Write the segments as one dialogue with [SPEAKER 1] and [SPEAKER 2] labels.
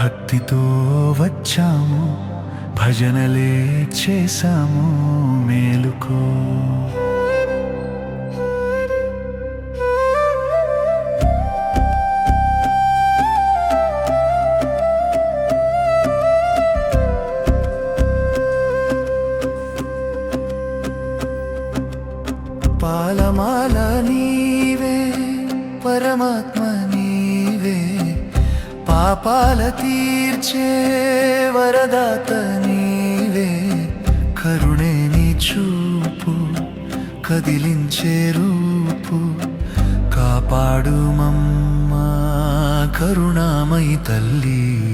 [SPEAKER 1] భక్తితో వచ్చాము భజనలే చేశాము మేలుకో. పాలమాల నీవే పరమాత్మ పాపాల తీర్చే వరదాత నీవే. కరుణే నీ చూపు కదిలించే రూపు. కాపాడు మమ్మా కరుణామయి తల్లి.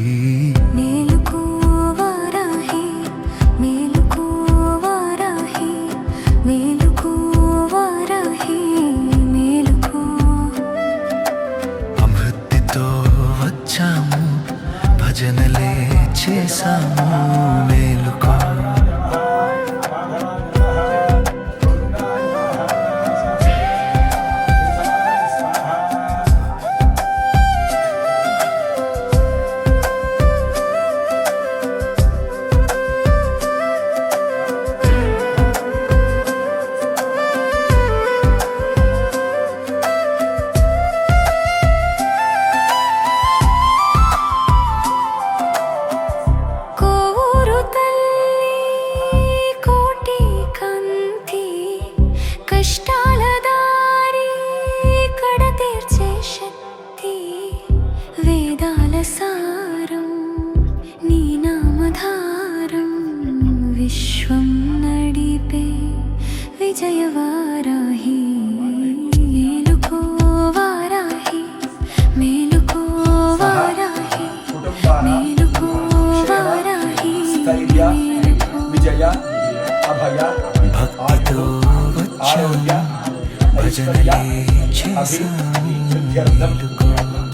[SPEAKER 1] వచ్చాము భజనలే చేశాము
[SPEAKER 2] సిద్ధ్యర్థం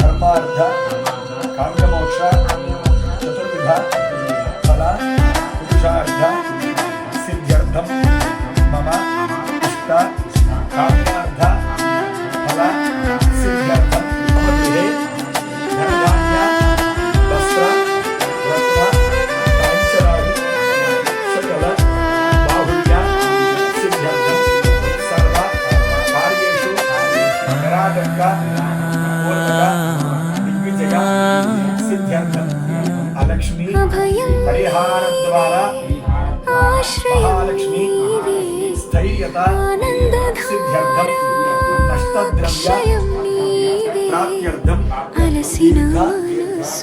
[SPEAKER 2] ధర్మార్థ కామ్యమోక్ష చతుర్విధ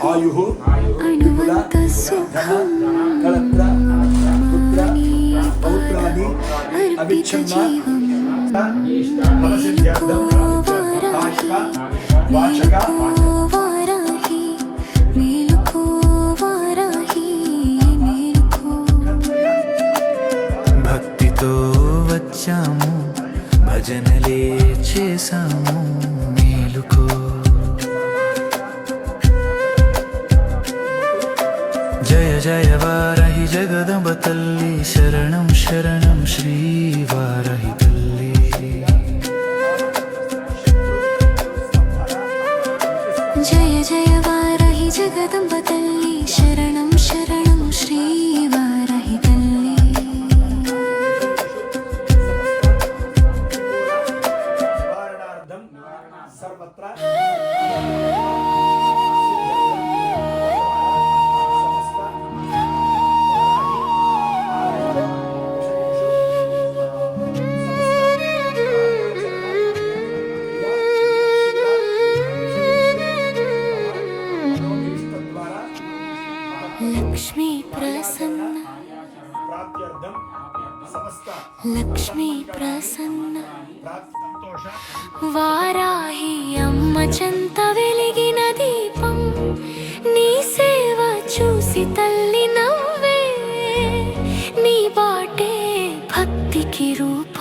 [SPEAKER 2] ఆయు
[SPEAKER 3] అణువంత
[SPEAKER 2] ధన
[SPEAKER 3] సుఖం
[SPEAKER 2] కళత్ర పుత్ర
[SPEAKER 3] నీ
[SPEAKER 2] పౌత్రాది
[SPEAKER 3] అర్పిత
[SPEAKER 2] అవిచ్ఛిన్న
[SPEAKER 3] జీవం
[SPEAKER 2] ఫలసిద్ధ్యర్థం కాశిక వాచక
[SPEAKER 1] భజనలే చేశాము మేలుకో. జయ జయ వారహి జగదంబ తల్లి శరణం శరణం శ్రీ వారహి తల్లి.
[SPEAKER 3] జయ జయ వారహి జగదంబ తల్లి శరణం శరణం శ్రీ లక్ష్మీ ప్రసన్న. లక్ష్మీ ప్రసన్న. వారాహి అమ్మ చెంత వెలిగిన దీపం నీ సేవ చూసి తల్లి నవ్వే. నీ బాటే భక్తికి రూపం.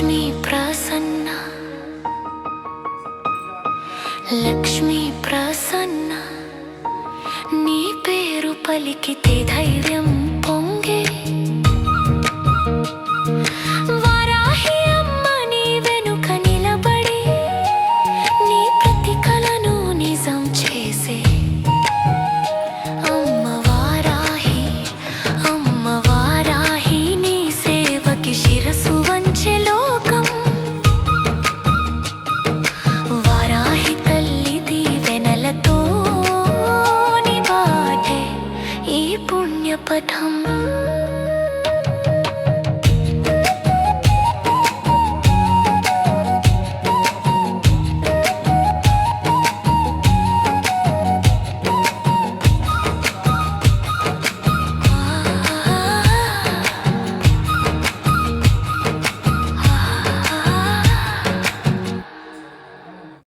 [SPEAKER 3] లక్ష్మీ